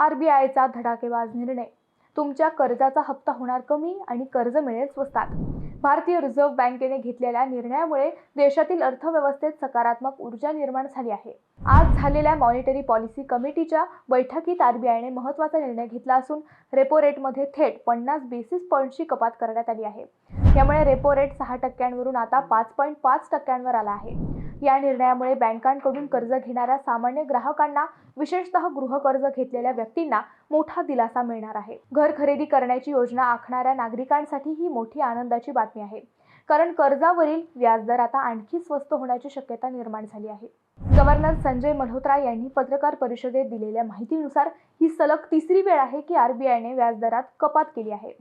आरबीआयचा धडाकेबाज निर्णय. तुमच्या कर्जाचा हप्ता होणार कमी आणि कर्ज मिळेल स्वस्तात. भारतीय रिझर्व्ह बँकेने घेतलेल्या निर्णयामुळे देशातील अर्थव्यवस्थेत सकारात्मक ऊर्जा निर्माण झाली आहे. आज झालेल्या मॉनिटरी पॉलिसी कमिटीच्या बैठकीत आरबीआयने महत्त्वाचा निर्णय घेतला असून रेपो रेटमध्ये थेट पन्नास बेसिस पॉईंटची कपात करण्यात आली आहे. यामुळे रेपो रेट सहा टक्क्यांवरून आता पाच पॉईंट पाच टक्क्यांवर आला आहे. या निर्णयामुळे बँकांकडून कर्ज घेणाऱ्या सामान्य ग्राहकांना विशेषतः गृहकर्ज घेतलेल्या व्यक्तींना मोठा दिलासा मिळणार आहे. घर खरेदी करण्याची योजना आखणाऱ्या नागरिकांसाठी ही मोठी आनंदाची बातमी आहे. कारण कर्जावरील व्याजदर आता आणखी स्वस्त होण्याची शक्यता निर्माण झाली आहे. गव्हर्नर संजय मल्होत्रा यांनी पत्रकार परिषदेत दिलेल्या माहितीनुसार ही सलग तिसरी वेळ आहे की आरबीआयने व्याजदरात कपात केली आहे.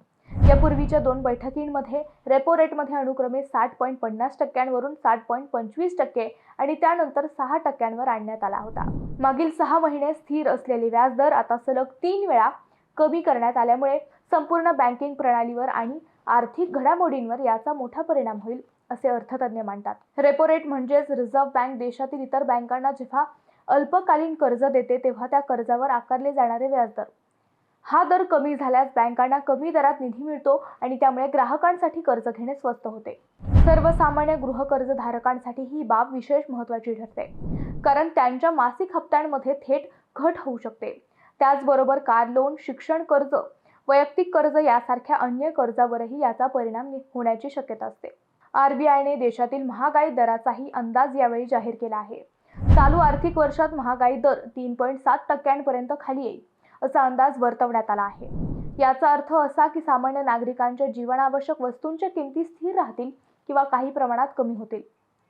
यापूर्वीच्या दोन बैठकींमध्ये रेपो रेटमध्ये अनुक्रमे साठ पॉईंट पन्नास टक्क्यांवरून साठ पॉईंट पंचवीस टक्के आणि त्यानंतर सहा टक्क्यांवर आणण्यात आला होता. मागील सहा महिने स्थिर असलेले व्याजदर आता सलग तीन वेळा कमी करण्यात आल्यामुळे संपूर्ण बँकिंग प्रणालीवर आणि आर्थिक घडामोडींवर याचा मोठा परिणाम होईल असे अर्थतज्ञ मानतात. रेपो रेट म्हणजेच रिझर्व्ह बँक देशातील इतर बँकांना जेव्हा अल्पकालीन कर्ज देते तेव्हा त्या कर्जावर आकारले जाणारे व्याजदर. हा दर कमी झाल्यास बँकांना कमी दरात निधी मिळतो आणि त्यामुळे ग्राहकांसाठी कर्ज घेणे स्वस्त होते. सर्वसामान्य गृहकर्जधारकांसाठी ही बाब विशेष महत्त्वाची ठरते. कारण त्यांच्या मासिक हप्त्यांमध्ये थेट घट होऊ शकते. त्याचबरोबर कार लोन शिक्षण कर्ज वैयक्तिक कर्ज यासारख्या अन्य कर्जावरही याचा परिणाम होण्याची शक्यता असते. आरबीआयने देशातील महागाई दराचाही अंदाज यावेळी जाहीर केला आहे. चालू आर्थिक वर्षात महागाई दर तीन पॉईंट सात टक्क्यांपर्यंत खाली येईल. असा अंदाज वर्तवण्यात आला आहे. याचा अर्थ असा की सामान्य नागरिकांच्या जीवनावश्यक वस्तूंच्या किमती स्थिर राहतील किंवा काही प्रमाणात कमी होतील.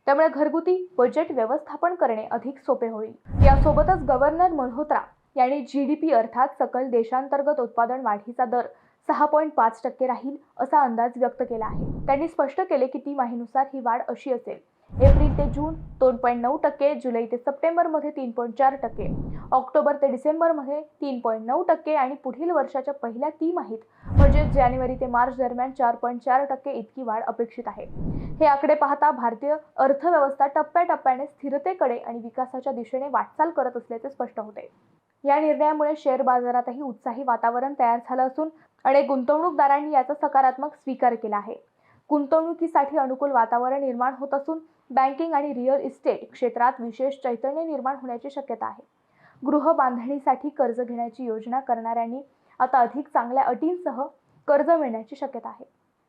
त्यामुळे घरगुती बजेट व्यवस्थापन करणे अधिक सोपे होईल. यासोबतच गव्हर्नर मल्होत्रा यांनी जी डी पी अर्थात सकल देशांतर्गत उत्पादन वाढीचा दर सहा पॉईंट पाच टक्के राहील असा अंदाज व्यक्त केला आहे. त्यांनी स्पष्ट केले की तिमाहीनुसार ही वाढ अशी असेल. एप्रिल ते जून दोन पॉईंट नऊ टक्के जुलै ते सप्टेंबरमध्ये तीन पॉईंट चार टक्के ऑक्टोबर ते डिसेंबरमध्ये तीन पॉईंट नऊ टक्के आणि पुढील वर्षाच्या पहिल्या तिमाहीत म्हणजे जानेवारी ते मार्च दरम्यान चार पॉईंट चार टक्के इतकी वाढ अपेक्षित आहे. हे आकडे पाहता भारतीय अर्थव्यवस्था टप्प्याटप्प्याने स्थिरतेकडे आणि विकासाच्या दिशेने वाटचाल करत असल्याचे स्पष्ट होते. या निर्णयामुळे शेअर बाजारातही उत्साही वातावरण तयार झालं असून अनेक गुंतवणूकदारांनी याचा सकारात्मक स्वीकार केला आहे. गुंतवणुकीसाठी अनुकूल वातावरण निर्माण होत असून बँकिंग आणि रिअल इस्टेट क्षेत्रात विशेष चैतन्य निर्माण होण्याची शक्यता आहे. गृह बांधणीसाठी कर्ज घेण्याची योजना करणाऱ्यांनी आता अधिक चांगल्या अटींसह कर्ज मिळण्याची शक्यता आहे.